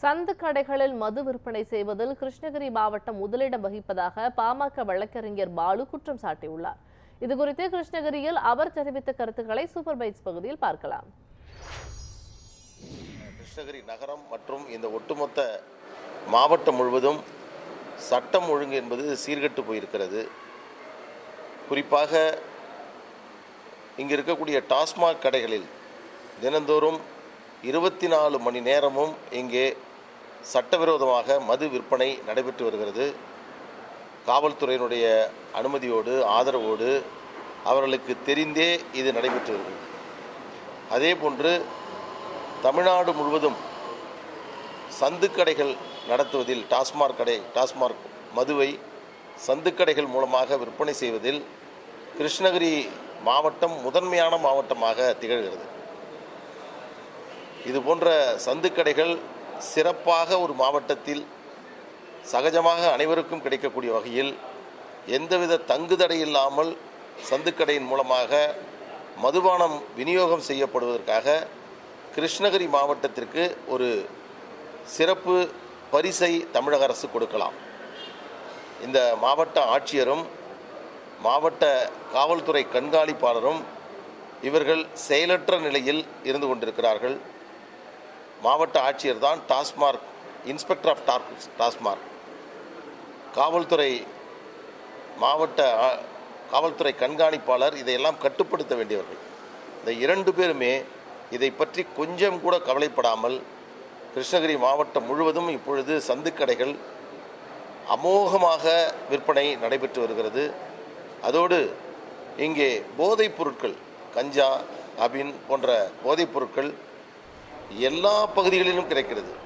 சந்து கடைகளில் மது விற்பனை செய்வதில் கிருஷ்ணகிரி மாவட்டம் முதலிடம் வகிப்பதாக பாமக வழக்கறிஞர் பாலு குற்றம் சாட்டியுள்ளார். இதுகுறித்து கிருஷ்ணகிரியில் அவர் தெரிவித்த கருத்துக்களை சூப்பர் பைட்ஸ் பகுதியில் பார்க்கலாம். கிருஷ்ணகிரி நகரம் மற்றும் இந்த ஒட்டுமொத்த மாவட்டம் முழுவதும் சட்டம் ஒழுங்கு என்பது சீர்கெட்டு போயிருக்கிறது. குறிப்பாக இங்கு இருக்கக்கூடிய டாஸ்மாக் கடைகளில் தினந்தோறும் இருபத்தி நாலு மணி நேரமும் இங்கே சட்டவிரோதமாக மது விற்பனை நடைபெற்று வருகிறது. காவல்துறையினுடைய அனுமதியோடு ஆதரவோடு அவர்களுக்கு தெரிந்தே இது நடைபெற்று வருகிறது. அதே போன்று தமிழ்நாடு முழுவதும் சந்துக்கடைகள் நடத்துவதில் டாஸ்மாக் கடை டாஸ்மாக் மதுவை சந்துக்கடைகள் மூலமாக விற்பனை செய்வதில் கிருஷ்ணகிரி மாவட்டம் முதன்மையான மாவட்டமாக திகழ்கிறது. இது போன்ற சந்துக்கடைகள் சிறப்பாக ஒரு மாவட்டத்தில் சகஜமாக அனைவருக்கும் கிடைக்கக்கூடிய வகையில் எந்தவித தங்குதடை இல்லாமல் சந்துக்கடையின் மூலமாக மதுபானம் விநியோகம் செய்யப்படுவதற்காக கிருஷ்ணகிரி மாவட்டத்திற்கு ஒரு சிறப்பு பரிசை தமிழக அரசு கொடுக்கலாம். இந்த மாவட்ட ஆட்சியரும் மாவட்ட காவல்துறை கண்காணிப்பாளரும் இவர்கள் செயலற்ற நிலையில் இருந்து கொண்டிருக்கிறார்கள். மாவட்ட ஆட்சியர் தான் TASMAC inspector of dark TASMAC. காவல்துறை மாவட்ட காவல்துறை கண்காணிப்பாளர் இதையெல்லாம் கட்டுப்படுத்த வேண்டியவர்கள். இந்த இரண்டு பேருமே இதை பற்றி கொஞ்சம் கூட கவலைப்படாமல் கிருஷ்ணகிரி மாவட்டம் முழுவதும் இப்பொழுது சந்துக்கடைகள் அமோகமாக விற்பனை நடைபெற்று வருகிறது. அதோடு இங்கே போதைப் பொருட்கள் கஞ்சா அபின் போன்ற போதைப் பொருட்கள் எல்லா பகுதிகளிலும் கிடைக்கிறது.